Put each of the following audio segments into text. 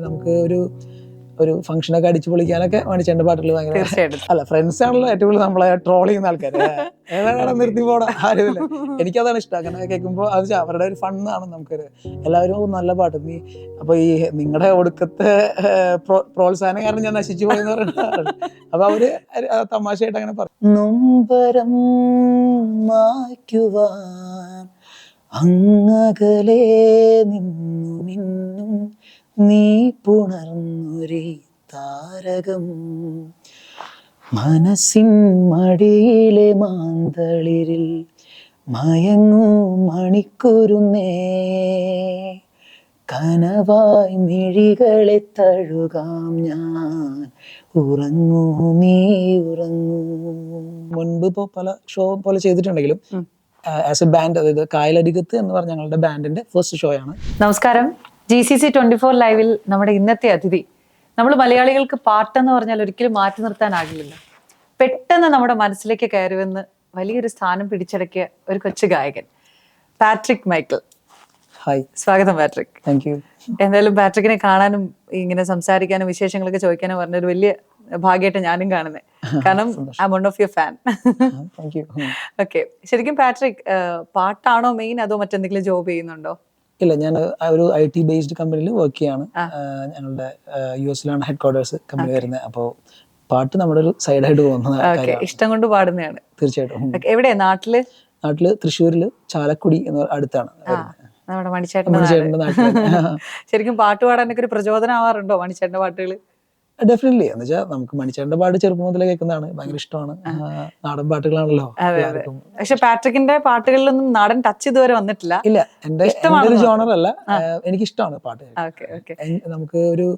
നമുക്ക് ഒരു ഒരു ഫംഗ്ഷനൊക്കെ അടിച്ചു പൊളിക്കാനൊക്കെ മണിച്ചേണ്ട പാട്ടുകൾ ഭയങ്കര അല്ല ഫ്രണ്ട്സ് ആണല്ലോ ഏറ്റവും കൂടുതൽ നമ്മളെ ട്രോൾ ചെയ്യുന്ന ആൾക്കാർ ഏതാണ് നിർത്തി പോടാ ആരുമില്ല. എനിക്കതാണ് ഇഷ്ടം. അങ്ങനെ കേൾക്കുമ്പോൾ അത് അവരുടെ ഒരു ഫണ്ണാണ് നമുക്കൊരു എല്ലാവരും നല്ല പാട്ട്. നീ അപ്പൊ ഈ നിങ്ങളുടെ ഒടുക്കത്തെ പ്രോത്സാഹനം കാരണം ഞാൻ നശിച്ചു പോയെന്ന് പറയുന്നത് അപ്പൊ അവർ തമാശയായിട്ട് അങ്ങനെ പറഞ്ഞു നൊമ്പരം മായ്ക്കുവാൻ അങ്ങകലെ നിന്നു മിന്നും നീ പുണർന്നൊരേ താരകം. മനസ്സിൻ മടിയിലെ മാന്തളിരിൽ മയങ്ങൂ മണിക്കുരുന്നേ കനവായി മിഴികളെ തഴുകാം ഞാൻ. ഉറങ്ങൂ നീ ഉറങ്ങൂ. മുൻപ് ഇപ്പോൾ പല ഷോ പോലെ ചെയ്തിട്ടുണ്ടെങ്കിലും. ആസ് എ ബാൻഡ് അതായത് കായലരികത്ത് എന്ന് പറഞ്ഞ ഞങ്ങളുടെ ബാൻഡിന്റെ ഫസ്റ്റ് ഷോ ആണ്. നമസ്കാരം. G C C twenty four ലൈവിൽ നമ്മുടെ ഇന്നത്തെ അതിഥി. നമ്മൾ മലയാളികൾക്ക് പാട്ടെന്ന് പറഞ്ഞാൽ ഒരിക്കലും മാറ്റി നിർത്താനാകില്ലല്ലോ പെട്ടെന്ന് നമ്മുടെ മനസ്സിലേക്ക് കയറുമെന്ന് വലിയൊരു സ്ഥാനം പിടിച്ചടക്കിയ ഒരു കൊച്ചു ഗായകൻ. Patrick Michael. ഹായ് സ്വാഗതം പാട്രിക്. താങ്ക് യു എന്തായാലും പാട്രിക്കിനെ കാണാനും ഇങ്ങനെ സംസാരിക്കാനും വിശേഷങ്ങളൊക്കെ ചോദിക്കാനും പറഞ്ഞ ഒരു വലിയ ഭാഗ്യമായിട്ട് ഞാനും കാണുന്നത് കാരണം I one of your fan thank you okay ശരിക്കും പാട്രിക് പാട്ടാണോ മെയിൻ അതോ മറ്റെന്തെങ്കിലും ജോബ് ചെയ്യുന്നുണ്ടോ? ഇല്ല ഞാൻ ഒരു ഐ ടി ബേസ്ഡ് കമ്പനിയിൽ വർക്ക് ചെയ്യാണ്. ഞങ്ങളുടെ യു എസിലാണ് ഹെഡ് ക്വാർട്ടേഴ്സ് കമ്പനി വരുന്നത്. അപ്പോൾ പാട്ട് നമ്മുടെ ഒരു സൈഡായിട്ട് പോകുന്ന ഇഷ്ടം കൊണ്ട് പാടുന്നതാണ് തീർച്ചയായിട്ടും. എവിടെ നാട്ടിൽ? നാട്ടിൽ തൃശ്ശൂരിൽ ചാലക്കുടി എന്ന് അടുത്താണ് നമ്മുടെ മണിച്ചേട്ടന്റെ ശരിക്കും പാട്ട് പാടാനൊക്കെ ഒരു പ്രചോദനം ആവാറുണ്ടോ മണിച്ചേട്ടന്റെ പാട്ടുകൾ ഡെഫിനറ്റ്ലി എന്ന് വെച്ചാൽ നമുക്ക് മണിച്ചേട്ടന്റെ പാട്ട് ചെറുപ്പം മുതലേ കേൾക്കുന്നതാണ്. ഭയങ്കര ഇഷ്ടമാണ്. നാടൻ പാട്ടുകളാണല്ലോ. പക്ഷെ പാട്രിക്കിന്റെ പാട്ടുകളിലൊന്നും നാടൻ ടച്ച് ഇതുവരെ വന്നിട്ടില്ല. ഇല്ല. എന്റെ ഇഷ്ടമാണ് ഒരു? ജോണർ അല്ല. എനിക്ക് ഇഷ്ടമാണ് പാട്ട് നമുക്ക് ഒരു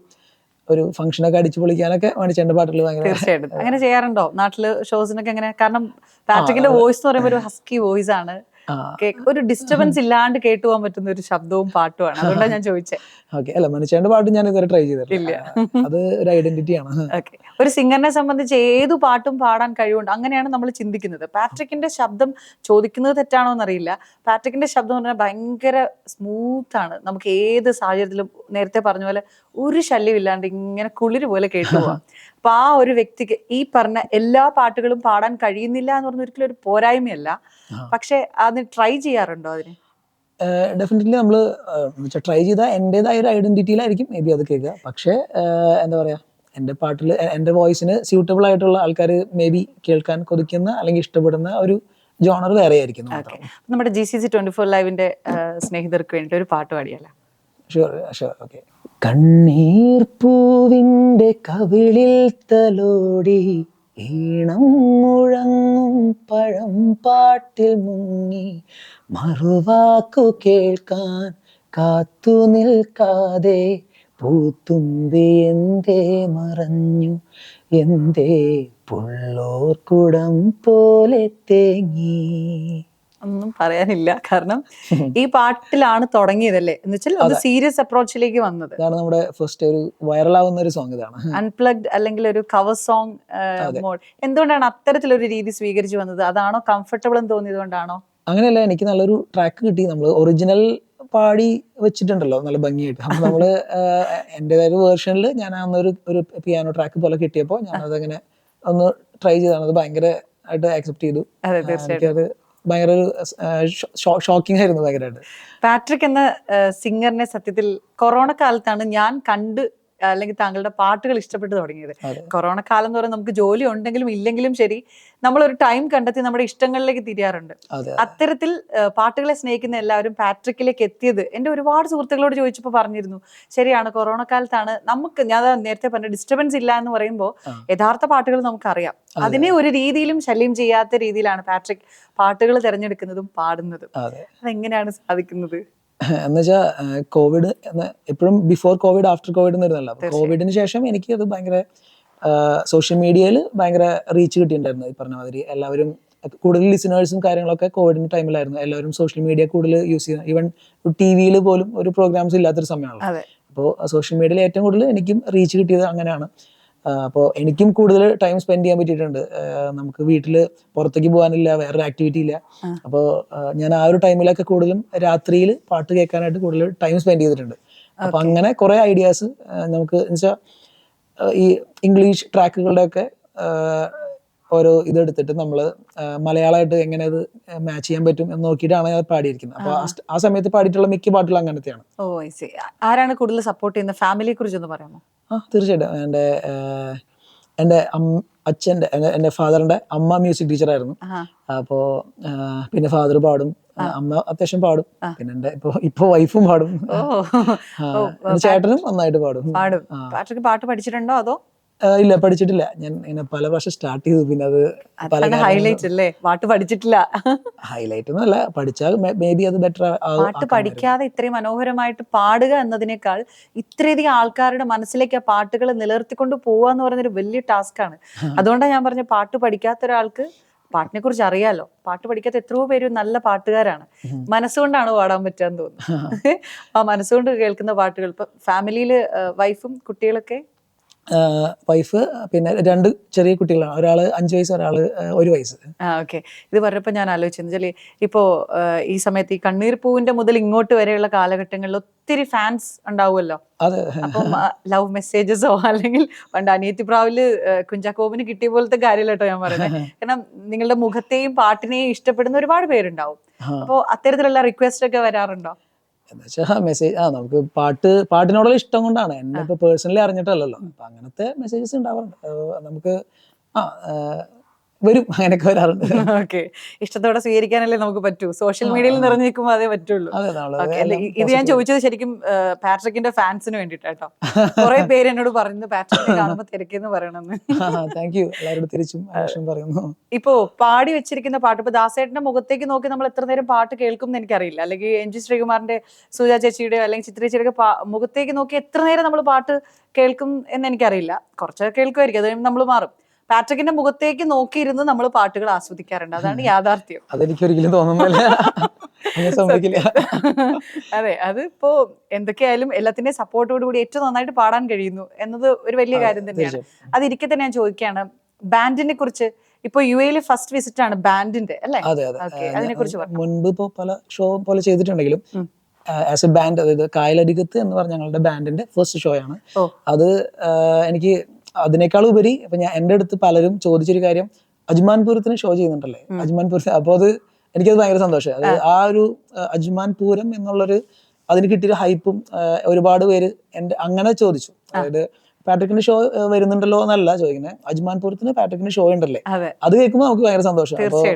ഒരു ഫംഗ്ഷനൊക്കെ അടിച്ചു പൊളിക്കാനൊക്കെ മണിച്ചേട്ടന്റെ പാട്ടുകൾ ഭയങ്കര തീർച്ചയായിട്ടും. അങ്ങനെ ചെയ്യാറുണ്ടോ? നാട്ടിൽ ഷോസിനൊക്കെ അങ്ങനെ കാരണം പാട്രിക്കിന്റെ വോയിസ് എന്ന് പറയുമ്പോൾ ഒരു ഹസ്കി വോയിസ് ആണ്. ഒരു ഡിസ്റ്റർബൻസ് ഇല്ലാണ്ട് കേട്ടു പോകാൻ പറ്റുന്ന ഒരു ശബ്ദവും പാട്ടുമാണ് അതുകൊണ്ടാണ് ഞാൻ ചോദിച്ചത് ഓക്കെ. അല്ല മനുഷ്യന്റെ പാട്ട് ഞാൻ ഇതുവരെ ട്രൈ ചെയ്തിട്ടില്ല. അത് ഒരു ഐഡന്റിറ്റി ആണ്. ഒരു സിംഗറിനെ സംബന്ധിച്ച് ഏതു പാട്ടും പാടാൻ കഴിവുണ്ട്? അങ്ങനെയാണ് നമ്മൾ ചിന്തിക്കുന്നത്. പാട്രിക്കിന്റെ ശബ്ദം ചോദിക്കുന്നത് തെറ്റാണോ എന്നറിയില്ല. പാട്രിക്കിന്റെ ശബ്ദം എന്ന് പറഞ്ഞാൽ ഭയങ്കര സ്മൂത്ത് ആണ്. നമുക്ക് ഏത് സാഹചര്യത്തിലും നേരത്തെ പറഞ്ഞ പോലെ ഒരു ശല്യം ഇല്ലാണ്ട് ഇങ്ങനെ കുളിര് പോലെ കേട്ടു പോവാം അപ്പൊ ആ ഒരു വ്യക്തിക്ക് ഈ പറഞ്ഞ എല്ലാ പാട്ടുകളും പാടാൻ കഴിയുന്നില്ല എന്ന് പറഞ്ഞ ഒരിക്കലും ഒരു പോരായ്മയല്ല. പക്ഷെ അതിന് ട്രൈ ചെയ്യാറുണ്ടോ അതിന്? ഡെഫിനറ്റ്ലി നമ്മൾ ട്രൈ ചെയ്താൽ എന്റെതായ ഒരു ഐഡന്റിറ്റിയിലായിരിക്കും മേ ബി അത് കേൾക്കുക. പക്ഷേ എന്താ പറയാ എന്റെ പാട്ടിൽ എന്റെ വോയിസിന് സ്യൂട്ടബിൾ ആയിട്ടുള്ള ആൾക്കാർ മേ ബി കേൾക്കാൻ കൊതിക്കുന്ന അല്ലെങ്കിൽ ഇഷ്ടപ്പെടുന്ന ഒരു ജോണർ വേറെ ആയിരിക്കും നമ്മുടെ G C C twenty four ലൈവിന്റെ സ്നേഹിതർക്ക് വേണ്ടി ഒരു പാട്ട് പാടിയല്ല ഷുവർ ഷുവർ ഓക്കെ കണ്ണീർ പൂവിന്റെ കവിളിൽ തലോടി ഈണം മുഴങ്ങും പഴം പാട്ടിൽ മുങ്ങി. മറുവാക്കു കേൾക്കാൻ കാത്തു നിൽക്കാതെ പൂത്തുമ്പി എന്തേ മറഞ്ഞു? എന്തേ പുള്ളോർക്കുടം പോലെ തേങ്ങി? പറയാനില്ല. കാരണം ഈ പാട്ടിലാണ് തുടങ്ങിയതല്ലേ? എന്ന് വെച്ചാൽ അത്. സീരിയസ് അപ്രോച്ചിലേക്ക് വന്നത്. ഇതാണ് നമ്മുടെ ഫസ്റ്റ് ഒരു വൈറൽ ആവുന്ന ഒരു സോങ് ഇതാണ്. അൺപ്ലഗ്ഡ് അല്ലെങ്കിൽ ഒരു കവർ സോങ് എന്തുകൊണ്ടാണ് അത്തരത്തിലൊരു രീതി സ്വീകരിച്ചു വന്നത്? അതാണോ കംഫർട്ടബിൾ എന്ന് തോന്നിയത് കൊണ്ടാണോ അങ്ങനെയല്ല എനിക്ക് നല്ലൊരു ട്രാക്ക് കിട്ടി. നമ്മൾ ഒറിജിനൽ പാടി വെച്ചിട്ടുണ്ടല്ലോ നല്ല ഭംഗിയായിട്ട്. അപ്പൊ നമ്മൾ എന്റെതായ ഒരു വേർഷനിൽ ഞാൻ അന്നൊരു ഒരു പിയാനോ ട്രാക്ക് പോലെ കിട്ടിയപ്പോൾ ഞാൻ അതങ്ങനെ ഒന്ന് ട്രൈ ചെയ്താണ്. അത് ഭയങ്കര ആയിട്ട് ആക്സെപ്റ്റ് ചെയ്തു. അതെ ഭയങ്കര ഒരു ഷോക്കിംഗ് ആയിരുന്നു ഭയങ്കരമായിട്ട് പാട്രിക് എന്ന സിംഗറിനെ സത്യത്തിൽ കൊറോണ കാലത്താണ് ഞാൻ കണ്ട് അല്ലെങ്കിൽ താങ്കളുടെ പാട്ടുകൾ ഇഷ്ടപ്പെട്ട് തുടങ്ങിയത്. കൊറോണ കാലം എന്ന് പറയുന്നത് നമുക്ക് ജോലി ഉണ്ടെങ്കിലും ഇല്ലെങ്കിലും ശരി നമ്മൾ ഒരു ടൈം കണ്ടെത്തി നമ്മുടെ ഇഷ്ടങ്ങളിലേക്ക് തിരിയാറുണ്ട്. അത്തരത്തിൽ പാട്ടുകളെ സ്നേഹിക്കുന്ന എല്ലാവരും പാട്രിക്കിലേക്ക് എത്തിയത് എന്റെ ഒരുപാട് സുഹൃത്തുക്കളോട് ചോദിച്ചപ്പോൾ പറഞ്ഞിരുന്നു ശരിയാണ് കൊറോണ കാലത്താണ് നമുക്ക് ഞാൻ നേരത്തെ പറഞ്ഞ ഡിസ്റ്റർബൻസ് ഇല്ല എന്ന് പറയുമ്പോൾ. യഥാർത്ഥ പാട്ടുകൾ നമുക്കറിയാം. അതിനെ ഒരു രീതിയിലും ശല്യം ചെയ്യാത്ത രീതിയിലാണ് പാട്രിക് പാട്ടുകൾ തിരഞ്ഞെടുക്കുന്നതും പാടുന്നതും. അതെ. അതെങ്ങനെയാണ് സാധിക്കുന്നത്? എന്നുവെച്ചാൽ കോവിഡ് എപ്പോഴും ബിഫോർ കോവിഡ് ആഫ്റ്റർ കോവിഡ് എന്നിരുന്നല്ലോ കോവിഡിന് ശേഷം എനിക്ക് അത് ഭയങ്കര സോഷ്യൽ മീഡിയയിൽ ഭയങ്കര റീച്ച് കിട്ടിയിട്ടുണ്ടായിരുന്നു ഈ പറഞ്ഞ മാതിരി. എല്ലാവരും കൂടുതൽ ലിസണേഴ്സും കാര്യങ്ങളൊക്കെ കോവിഡിന്റെ ടൈമിലായിരുന്നു എല്ലാവരും സോഷ്യൽ മീഡിയ കൂടുതൽ യൂസ് ചെയ്യുന്നത് ഈവൻ ടി വിയിൽ പോലും ഒരു പ്രോഗ്രാംസ് ഇല്ലാത്തൊരു സമയമാണ് അപ്പോൾ സോഷ്യൽ മീഡിയയിൽ ഏറ്റവും കൂടുതൽ എനിക്കും റീച്ച് കിട്ടിയത് അങ്ങനെയാണ്. അപ്പോൾ എനിക്കും കൂടുതൽ ടൈം സ്പെൻഡ് ചെയ്യാൻ പറ്റിയിട്ടുണ്ട്. നമുക്ക് വീട്ടിൽ പുറത്തേക്ക് പോകാനില്ല വേറൊരു ആക്ടിവിറ്റി ഇല്ല. അപ്പോൾ ഞാൻ ആ ഒരു ടൈമിലൊക്കെ കൂടുതലും രാത്രിയിൽ പാട്ട് കേൾക്കാനായിട്ട് കൂടുതൽ ടൈം സ്പെൻഡ് ചെയ്തിട്ടുണ്ട്. അപ്പൊ അങ്ങനെ കുറെ ഐഡിയാസ് നമുക്ക് എന്നുവെച്ചാൽ ഈ ഇംഗ്ലീഷ് ട്രാക്കുകളുടെ ഒക്കെ ഓരോ ഇതെടുത്തിട്ട് നമ്മൾ മലയാളമായിട്ട് എങ്ങനെ അത് മാച്ച് ചെയ്യാൻ പറ്റും എന്ന് നോക്കിയിട്ടാണ് ഞാൻ പാടിയിരിക്കുന്നത്. അപ്പൊ ആ. സമയത്ത് പാടിയിട്ടുള്ള മിക്ക പാട്ടുകളും അങ്ങനത്തെയാണ്. ഓ ആരാണ് കൂടുതൽ സപ്പോർട്ട് ചെയ്യുന്ന ഫാമിലിയെ കുറിച്ച് ഒന്ന് പറയാമോ? ആ തീർച്ചയായിട്ടും. എന്റെ എന്റെ എന്റെ അമ്മ അച്ഛന്റെ എന്റെ- എന്റെ ഫാദറിന്റെ അമ്മ മ്യൂസിക് ടീച്ചറായിരുന്നു ആയിരുന്നു. അപ്പോൾ പിന്നെ ഫാദർ പാടും. അമ്മ അത്യാവശ്യം പാടും. പിന്നെ എന്റെ ഇപ്പൊ ഇപ്പൊ വൈഫും പാടും. ചേട്ടനും നന്നായിട്ട് പാടും. പാടും. പാട്ട് പഠിച്ചിട്ടുണ്ടോ അതോ? ഇല്ല പഠിച്ചിട്ടില്ല. ഞാൻ ഇങ്ങനെ പല പ്രാവശ്യം സ്റ്റാർട്ട് ചെയ്തു. പിന്നെ അത് പല ഹൈലൈറ്റ് അല്ലേ? പാട്ട് പഠിച്ചിട്ടില്ല. ഹൈലൈറ്റ് ഒന്നുമല്ല പഠിച്ചാൽ മേ ബി അത് ബെറ്റർ പാട്ട് പഠിക്കാതെ ഇത്രയും മനോഹരമായിട്ട് പാടുക എന്നതിനേക്കാൾ ഇത്രയധികം ആൾക്കാരുടെ മനസ്സിലേക്ക് ആ പാട്ടുകൾ നിലനിർത്തിക്കൊണ്ട് പോവുക എന്ന് പറയുന്നൊരു വലിയ ടാസ്ക് ആണ്. അതുകൊണ്ടാണ് ഞാൻ പറഞ്ഞ പാട്ട് പഠിക്കാത്ത ഒരാൾക്ക് പാട്ടിനെ കുറിച്ച് അറിയാലോ. പാട്ട് പഠിക്കാത്ത എത്രയോ പേര് നല്ല പാട്ടുകാരാണ്. മനസ്സുകൊണ്ടാണ് പാടാൻ പറ്റാന്ന് തോന്നുന്നു. ആ മനസ്സുകൊണ്ട് കേൾക്കുന്ന പാട്ടുകൾ. ഇപ്പൊ ഫാമിലിയിൽ വൈഫും കുട്ടികളൊക്കെ വൈഫ് പിന്നെ രണ്ട് ചെറിയ കുട്ടികളാണ്. ഒരാൾ അഞ്ച് വയസ്സ് ഒരാൾ ഒരു വയസ്സ്. ആ ഓക്കെ ഇത് പറഞ്ഞപ്പോൾ ഞാൻ ആലോചിച്ചെന്ന് വെച്ചാൽ ഇപ്പോൾ ഈ സമയത്ത് ഈ കണ്ണീർ പൂവിന്റെ മുതൽ ഇങ്ങോട്ട് വരെയുള്ള കാലഘട്ടങ്ങളിൽ ഒത്തിരി ഫാൻസ് ഉണ്ടാവുമല്ലോ. അതെ. അപ്പം ലവ് മെസ്സേജസോ അല്ലെങ്കിൽ പണ്ട് അനിയത്തി പ്രാവിൽ കുഞ്ചാക്കോബിന് കിട്ടിയ പോലത്തെ കാര്യമല്ല കേട്ടോ ഞാൻ പറയുന്നത് കാരണം നിങ്ങളുടെ മുഖത്തെയും പാട്ടിനെയും ഇഷ്ടപ്പെടുന്ന ഒരുപാട് പേരുണ്ടാവും. അപ്പോൾ അത്തരത്തിലുള്ള റിക്വസ്റ്റ് ഒക്കെ വരാറുണ്ടോ? എന്ന് വെച്ചാൽ മെസ്സേജ് ആ നമുക്ക് പാട്ട് പാട്ടിനോടുള്ള ഇഷ്ടം കൊണ്ടാണ്. എന്നെ ഇപ്പൊ പേഴ്സണലി അറിഞ്ഞിട്ടല്ലല്ലോ. അപ്പൊ അങ്ങനത്തെ മെസ്സേജസ് ഉണ്ടാവാറുണ്ട് നമുക്ക് ആ ആ, വരും. അങ്ങനെയൊക്കെ വരാറുണ്ട്. ഓക്കെ. ഇഷ്ടത്തോടെ സ്വീകരിക്കാനല്ലേ നമുക്ക് പറ്റൂ. സോഷ്യൽ മീഡിയയിൽ നിറഞ്ഞു നിൽക്കുമ്പോൾ അതേ പറ്റുള്ളൂ. ഇത് ഞാൻ ചോദിച്ചത് ശരിക്കും പാട്രിക്കിന്റെ ഫാൻസിന് വേണ്ടിട്ടാട്ടോ കുറെ പേര് എന്നോട് പറഞ്ഞു പാട്രിക്കിനെ കാണുമ്പോ തിരക്കെന്ന് പറയണമെന്ന്. താങ്ക് യു എല്ലാവരോടും തിരിച്ചും ആക്ഷൻ പറയുന്നു. ഇപ്പോ പാടി വെച്ചിരിക്കുന്ന പാട്ട് ഇപ്പൊ ദാസേട്ടന്റെ മുഖത്തേക്ക് നോക്കി നമ്മൾ എത്ര നേരം പാട്ട് കേൾക്കും എന്ന് എനിക്കറിയില്ല. അല്ലെങ്കിൽ എൻ ജി ശ്രീകുമാറിന്റെ സുജാ ചേച്ചിയുടെ അല്ലെങ്കിൽ ചിത്ര ചേച്ചിയുടെ മുഖത്തേക്ക് നോക്കി എത്ര നേരം നമ്മൾ പാട്ട് കേൾക്കും എന്ന് എനിക്കറിയില്ല. കുറച്ചൊക്കെ കേൾക്കുമായിരിക്കും അത് നമ്മൾ മാറും. പാട്രിക്കിന്റെ മുഖത്തേക്ക് നോക്കിയിരുന്ന് നമ്മൾ പാട്ടുകൾ ആസ്വദിക്കാറുണ്ട്. അതാണ് യാഥാർത്ഥ്യം. അതെനിക്ക് ഒരിക്കലും തോന്നുന്നില്ല സംഭവിക്കില്ല. അതെ അത് ഇപ്പോ എന്തൊക്കെയായാലും എല്ലാത്തിന്റെയും സപ്പോർട്ടോട് കൂടി ഏറ്റവും നന്നായിട്ട് പാടാൻ കഴിയുന്നു എന്നത് ഒരു വലിയ കാര്യം തന്നെയാണ്. അതിരിക്കെ തന്നെ ഞാൻ ചോദിക്കുകയാണ് ബാൻഡിനെ കുറിച്ച് ഇപ്പൊ യു എയിൽ ഫസ്റ്റ് വിസിറ്റ് ആണ് ബാൻഡിന്റെ അല്ലേ? അതെ അതെ. അതിനെ കുറിച്ച് മുൻപ് ഇപ്പോ പല ഷോ പോലെ ചെയ്തിട്ടുണ്ടെങ്കിലും ആസ് എ ബാൻഡ് അതായത് കായലരികത്ത് എന്ന് പറഞ്ഞ ഞങ്ങളുടെ ബാൻഡിന്റെ ഫസ്റ്റ് ഷോ ആണ്. അത് എനിക്ക് അതിനേക്കാൾ ഉപരി ഇപ്പൊ ഞാൻ എന്റെ അടുത്ത് പലരും ചോദിച്ചൊരു കാര്യം അജ്മാൻ പൂരത്തിന് ഷോ ചെയ്യുന്നുണ്ടല്ലേ? അജ്മാൻ പൂരത്തിന് അപ്പോൾ അത് എനിക്കത് ഭയങ്കര സന്തോഷം. അത് ആ. ഒരു അജ്മാൻ പൂരം എന്നുള്ളൊരു അതിന് കിട്ടിയൊരു ഹൈപ്പും ഒരുപാട് പേര് എന്റെ അങ്ങനെ ചോദിച്ചു. അതായത് പാട്രിക്കിന്റെ ഷോ വരുന്നുണ്ടല്ലോ എന്നല്ല ചോദിക്കുന്നത് അജ്മാൻ പൂരത്തിന് പാട്രിക്കിന്റെ ഷോ ഉണ്ടല്ലേ? അതെ. അത് കേൾക്കുമ്പോൾ നമുക്ക് ഭയങ്കര സന്തോഷം. അപ്പോൾ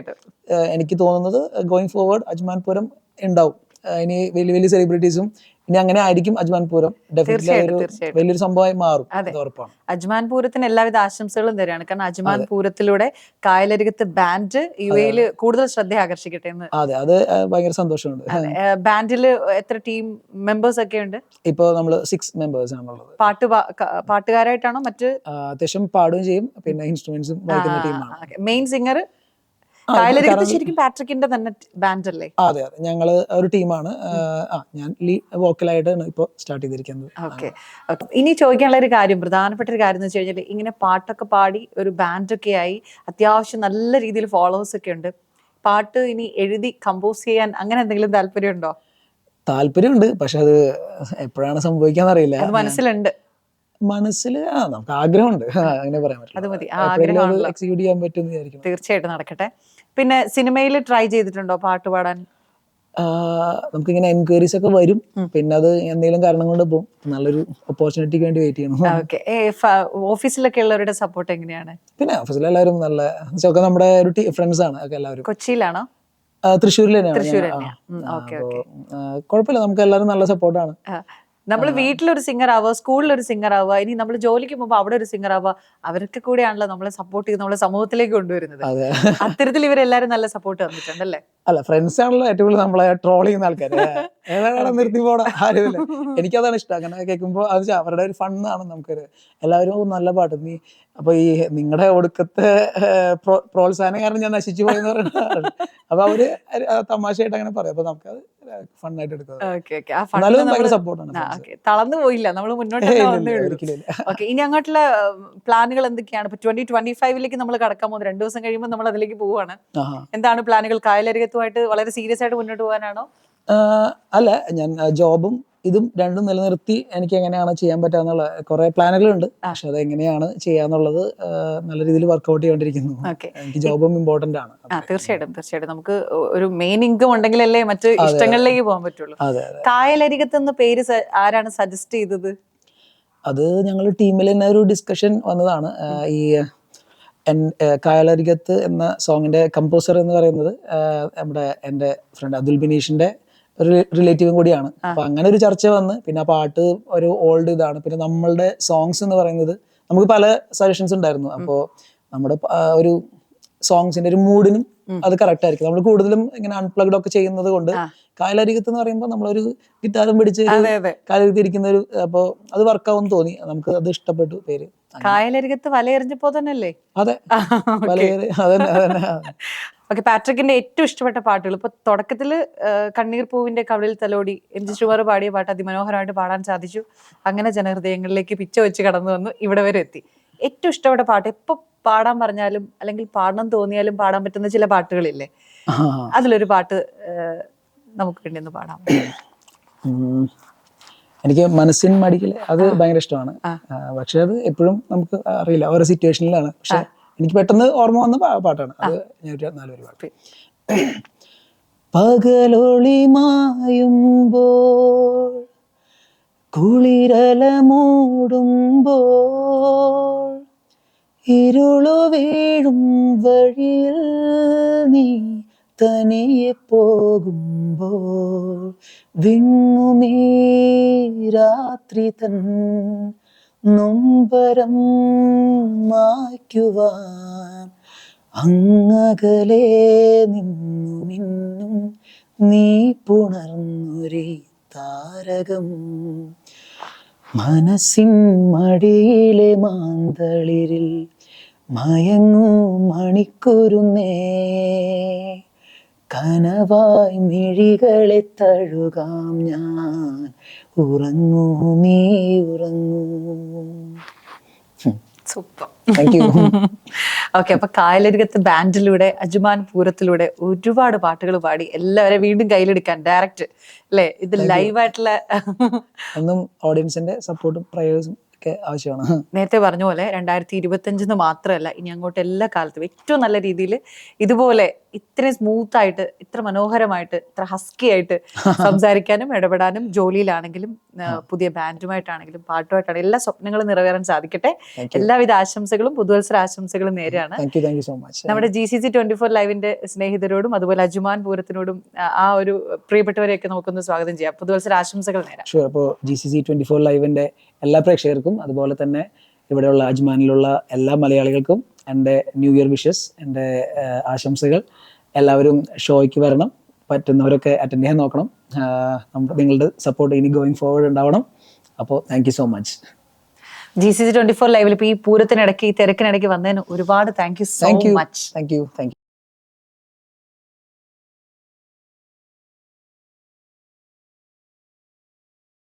എനിക്ക് തോന്നുന്നത് ഗോയിങ് ഫോർവേഡ് അജ്മാൻ പൂരം ഉണ്ടാവും. ഇനി വലിയ വലിയ സെലിബ്രിറ്റീസും ഇനി അങ്ങനെ ആയിരിക്കും അജ്മാൻ പൂരം. ഡെഫിനറ്റ്ലി വലിയൊരു സംഭവമായി മാറും. ഉറപ്പാണ്. അജ്മാൻ പൂരത്തിന് എല്ലാവിധ ആശംസകളും തരാണ് കാരണം അജ്മാൻ പൂരത്തിലൂടെ കായലരികത്ത് ബാൻഡ് യു എയിൽ കൂടുതൽ ശ്രദ്ധ ആകർഷിക്കട്ടെ എന്ന്. അതെ അത് ഭയങ്കര സന്തോഷമുണ്ട്. ബാൻഡിൽ എത്ര ടീം മെമ്പേഴ്സ് ഒക്കെ ഉണ്ട്? ഇപ്പോൾ നമ്മൾ സിക്സ് മെമ്പേഴ്സ് ആണുള്ളത് പാട്ട് പാട്ടുകാരായിട്ടാണോ മറ്റ്? അത്യാവശ്യം പാടുകയും ചെയ്യും. പിന്നെ ഇൻസ്ട്രുമെന്റ്സും മെയിൻ സിംഗർ കായലരികത്ത് ശരിക്കും പാട്രിക്കിന്റെ തന്നെ ബാൻഡ് അല്ലേ അതെ അതെ. ഞങ്ങൾ ഒരു ടീമാണ്. ആ ഞാൻ ലീ വോക്കലായിട്ടാണ് ഇപ്പോൾ സ്റ്റാർട്ട് ചെയ്തിരിക്കുന്നത്. ഓക്കെ. ഇനി ചോദിക്കാനുള്ള ഒരു കാര്യം പ്രധാനപ്പെട്ട ഒരു കാര്യം എന്ന് വെച്ച് കഴിഞ്ഞാൽ ഇങ്ങനെ പാട്ടൊക്കെ പാടി ഒരു ബാൻഡൊക്കെ ആയി അത്യാവശ്യം നല്ല രീതിയിൽ ഫോളോവേഴ്സ് ഒക്കെ ഉണ്ട്. പാട്ട് ഇനി എഴുതി കമ്പോസ് ചെയ്യാൻ അങ്ങനെ എന്തെങ്കിലും താല്പര്യമുണ്ടോ? താല്പര്യമുണ്ട് പക്ഷെ അത് എപ്പോഴാണ് സംഭവിക്കാന്നറിയില്ല. അത് മനസ്സിലുണ്ട്. മനസ്സിൽ ആ നമുക്ക് ആഗ്രഹമുണ്ട്. അങ്ങനെ പറയാൻ പറ്റില്ല. എക്സിക്യൂട്ട് ചെയ്യാൻ പറ്റുമെന്ന് തീർച്ചയായിട്ടും നടക്കട്ടെ. പിന്നെ സിനിമയിൽ ട്രൈ ചെയ്തിട്ടുണ്ടോ പാട്ട് പാടാൻ? നമുക്കിങ്ങനെ എൻക്വയറീസ് ഒക്കെ വരും. പിന്നെ അത് എന്തെങ്കിലും കാരണം കൊണ്ട് പോകും. നല്ലൊരു ഓപ്പർച്യൂണിറ്റിക്ക് വേണ്ടി വെയിറ്റ് ചെയ്യണം. ഓഫീസിലൊക്കെ ഉള്ളവരുടെ സപ്പോർട്ട് എങ്ങനെയാണ്? പിന്നെ ഓഫീസിൽ എല്ലാവരും നല്ല ഒക്കെ നമ്മുടെ ഒരു ഫ്രണ്ട്സ് ആണ് ഒക്കെ എല്ലാവരും. കൊച്ചിയിലാണോ? തൃശ്ശൂരിലെ തൃശ്ശൂരിൽ തന്നെയാണ് കുഴപ്പമില്ല. നമുക്ക് എല്ലാവരും നല്ല സപ്പോർട്ടാണ് നമ്മൾ വീട്ടിലൊരു സിംഗർ ആവുക സ്കൂളിൽ ഒരു സിംഗർ ആവുക ഇനി നമ്മൾ ജോലിക്ക് പോകുമ്പോൾ അവിടെ ഒരു സിംഗർ ആവുക അവരൊക്കെ കൂടെയാണല്ലോ നമ്മളെ സപ്പോർട്ട് ചെയ്ത് നമ്മളെ സമൂഹത്തിലേക്ക് കൊണ്ടുവരുന്നത്. അതെ. അത്തരത്തിൽ ഇവരെല്ലാരും നല്ല സപ്പോർട്ട് തന്നിട്ടുണ്ടല്ലേ? അല്ല ഫ്രണ്ട്സ് ആണല്ലോ ഏറ്റവും കൂടുതൽ നമ്മളെ ട്രോൾ ചെയ്യുന്ന ആൾക്കാർ ഏതാണ് നിർത്തി പോടാ ആരുമില്ല എനിക്കതാണ് ഇഷ്ടം. അങ്ങനെ കേൾക്കുമ്പോൾ അത് അവരുടെ ഒരു ഫണ്ണാണ് നമുക്കൊരു എല്ലാവരും നല്ല പാട്ട്. നീ അപ്പൊ ഈ നിങ്ങളുടെ ഒടുക്കത്തെ പ്രോത്സാഹനം കാരണം ഞാൻ നശിച്ചു പോയെന്ന് പറയുന്നത് അപ്പൊ അവർ തമാശയായിട്ട് അങ്ങനെ പറയും. അപ്പൊ നമുക്ക് അത് ഫണ്ണായിട്ട് എടുക്കാം. സപ്പോർട്ടാണ് തളർന്നു പോയില്ല. നമ്മൾ മുന്നോട്ട് ഓക്കെ ഇനി അങ്ങോട്ടുള്ള പ്ലാനുകൾ എന്തൊക്കെയാണ്? ഇപ്പൊ ട്വന്റി ട്വന്റി ഫൈവിലേക്ക് നമ്മൾ കടക്കാൻ പോകുന്നത്. രണ്ടു ദിവസം കഴിയുമ്പോൾ നമ്മൾ അതിലേക്ക് പോവാണ്. എന്താണ് പ്ലാനുകൾ? കായലരികത്തുമായിട്ട് വളരെ സീരിയസ് ആയിട്ട് മുന്നോട്ട് പോകാനാണോ? അല്ല ഞാൻ ജോബും ഇതും രണ്ടും നിലനിർത്തി എനിക്ക് എങ്ങനെയാണ് ചെയ്യാൻ പറ്റാന്നുള്ള കുറെ പ്ലാനുകളുണ്ട്. പക്ഷെ അത് എങ്ങനെയാണ് ചെയ്യാന്നുള്ളത് നല്ല രീതിയിൽ വർക്ക്ഔട്ട് ചെയ്യേണ്ടിരിക്കുന്നു എനിക്ക് ജോബും ഇമ്പോർട്ടന്റ് ആണ്. തീർച്ചയായിട്ടും തീർച്ചയായിട്ടും. നമുക്ക് ഒരു മെയിൻ ഇൻകം ഉണ്ടെങ്കിലല്ലേ മറ്റ് ഇഷ്ടങ്ങളിലേക്ക് പോകാൻ പറ്റുള്ളൂ. കായലരികത്ത് പേര് ആരാണ് സജസ്റ്റ് ചെയ്തത്? അത് ഞങ്ങൾ ടീമിൽ തന്നെ ഒരു ഡിസ്കഷൻ വന്നതാണ്. ഈ കായലരികത്ത് എന്ന സോങ്ങിന്റെ കമ്പോസർ എന്ന് പറയുന്നത് നമ്മുടെ എന്റെ ഫ്രണ്ട് അതുൽ ബിനീഷിന്റെ ഒരു റിലേറ്റീവും കൂടിയാണ്. അപ്പൊ അങ്ങനെ ഒരു ചർച്ച വന്ന് പിന്നെ ആ പാട്ട് ഒരു ഓൾഡ് ഇതാണ്. പിന്നെ നമ്മളുടെ സോങ്സ് എന്ന് പറയുന്നത് നമുക്ക് പല സജഷൻസ് ഉണ്ടായിരുന്നു. അപ്പോൾ നമ്മുടെ ഒരു സോങ്സിന്റെ ഒരു മൂഡിനും അത് കറക്റ്റ് ആയിരിക്കും. നമ്മൾ കൂടുതലും ഇങ്ങനെ അൺപ്ലഗ്ഡ് ഒക്കെ ചെയ്യുന്നത് കൊണ്ട് കാലരികത്ത് എന്ന് പറയുമ്പോൾ നമ്മളൊരു ഗിറ്റാറും പിടിച്ച് ഇരിക്കുന്ന ഒരു അപ്പോൾ അത് വർക്കാവും തോന്നി. നമുക്ക് അത് ഇഷ്ടപ്പെട്ടു പേര്. കായലരികത്ത് വലയെറിഞ്ഞപ്പോ തന്നെയല്ലേ? അതെ. വലയേറി അതന്നെ അതന്നെ. ഓക്കെ പാട്രിക്കിന്റെ ഏറ്റവും ഇഷ്ടപ്പെട്ട പാട്ടുകൾ. ഇപ്പൊ തുടക്കത്തിൽ കണ്ണീർ പൂവിന്റെ കവിളിൽ തലോടി എം ജി ശ്രീകുമാർ പാടിയ പാട്ട് അതിമനോഹരമായിട്ട് പാടാൻ സാധിച്ചു. അങ്ങനെ ജനഹൃദയങ്ങളിലേക്ക് പിച്ച വെച്ച് കടന്നു വന്നു. ഇവിടെ വരെ എത്തി. ഏറ്റവും ഇഷ്ടപ്പെട്ട പാട്ട് എപ്പൊ പാടാൻ പറഞ്ഞാലും അല്ലെങ്കിൽ പാടണം തോന്നിയാലും പാടാൻ പറ്റുന്ന ചില പാട്ടുകളില്ലേ? അതിലൊരു പാട്ട് നമുക്ക് വേണ്ടി ഒന്ന് പാടാം. എനിക്ക് മനസ്സിൻ മടിക്കൽ അത് ഭയങ്കര ഇഷ്ടമാണ്. പക്ഷെ അത് എപ്പോഴും നമുക്ക് അറിയില്ല. ഓരോ സിറ്റുവേഷനിലാണ്. പക്ഷെ എനിക്ക് പെട്ടെന്ന് ഓർമ്മ വന്ന പാട്ടാണ്. അത് ഞാൻ ഒരു നാല് പേര് പാട്ട് പകലൊളി മായുമ്പോൾ കുളിരല മൂടുമ്പോൾ ഇരുളു വീഴും വഴിയിൽ നീ തനിയെ പോകുമ്പോൾ വിങ്ങുമീ രാത്രി തൻ നൊമ്പരം മായ്ക്കുവാൻ അങ്ങകലെ നിന്നു മിന്നും നീ പുണർന്നൊരേ താരകം. മനസ്സിൻ മടിയിലെ മാന്തളിരിൽ മയങ്ങൂ മണിക്കുരുന്നേ കനവായി മിഴികളെ തഴുകാം ഞാൻ ഉറങ്ങൂ നീ ഉറങ്ങൂ. സൂപ്പർ. താങ്ക് യു ഓക്കെ അപ്പൊ കായലരികത്ത് ബാൻഡിലൂടെ അജുമാൻ പൂരത്തിലൂടെ ഒരുപാട് പാട്ടുകൾ പാടി എല്ലാവരെയും വീണ്ടും കയ്യിലെടുക്കാൻ ഡയറക്റ്റ് അല്ലേ ഇത് ലൈവായിട്ടുള്ള ഒന്നും ഓഡിയൻസിന്റെ സപ്പോർട്ടും പ്രയേഴ്സും ഒക്കെ ആവശ്യമാണ്. നേരത്തെ പറഞ്ഞ പോലെ രണ്ടായിരത്തി ഇരുപത്തഞ്ചിന്ന് മാത്രമല്ല ഇനി അങ്ങോട്ട് എല്ലാ കാലത്തും ഏറ്റവും നല്ല രീതിയിൽ ഇതുപോലെ ഇത്രയും സ്മൂത്ത് ആയിട്ട് ഇത്ര മനോഹരമായിട്ട് ഇത്ര ഹസ്കി ആയിട്ട് സംസാരിക്കാനും ഇടപെടാനും ജോലിയിലാണെങ്കിലും പുതിയ ബാൻഡുമായിട്ടാണെങ്കിലും പാട്ടുമായിട്ടാണെങ്കിലും എല്ലാ സ്വപ്നങ്ങളും നിറവേറാൻ സാധിക്കട്ടെ. എല്ലാവിധ ആശംസകളും പുതുവത്സര ആശംസകളും നേരെയാണ്. നമ്മുടെ G C C twenty four ലൈവിന്റെ സ്നേഹിതരോടും അതുപോലെ അജുമാൻ പൂരത്തിനോടും ആ, ഒരു പ്രിയപ്പെട്ടവരെയൊക്കെ നമുക്കൊന്ന് സ്വാഗതം ചെയ്യാം. പുതുവത്സര ആശംസകൾ നേരാം. G C C twenty four ലൈവിന്റെ എല്ലാ പ്രേക്ഷകർക്കും അതുപോലെ തന്നെ ഇവിടെയുള്ള അജ്മാനിലുള്ള എല്ലാ മലയാളികൾക്കും എന്റെ ന്യൂ ഇയർ വിഷസ് എന്റെ ആശംസകൾ. എല്ലാവരും ഷോയ്ക്ക് വരണം പറ്റുന്നവരൊക്കെ അറ്റൻഡ് ചെയ്യാൻ നോക്കണം. നിങ്ങളുടെ സപ്പോർട്ട് ഇനി ഗോയിങ് ഫോർവേഡ് ഉണ്ടാവണം. അപ്പോൾ thank you so much G C C twenty four ലൈവിൽ ഇപ്പോൾ ഈ പൂരത്തിനിടയ്ക്ക് ഈ തിരക്കിനിടയ്ക്ക് വന്നതിന് ഒരുപാട് thank you so much thank you thank you